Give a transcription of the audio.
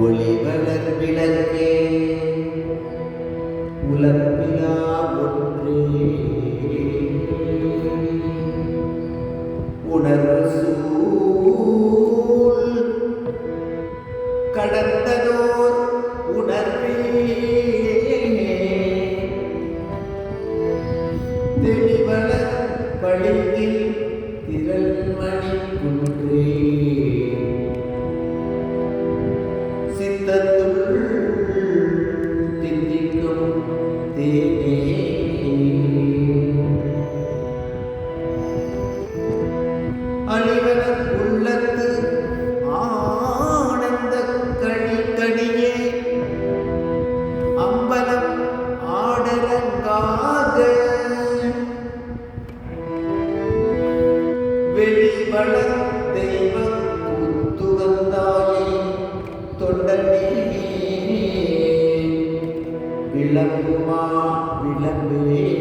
ஒளி வளர் விளக்கே உலப்பிலா ஒன்றே. உணர்வு சூழ் கடந்ததோர் உணர்வே. தெளிவளர் சித்தத்துள் தித்திக்கும் தேனே அழிவனர் உள்ளத்து ஆனந்த கழி அம்பலம் ஆடலங்காக வெளிவள விளங்குமா? விளங்குவே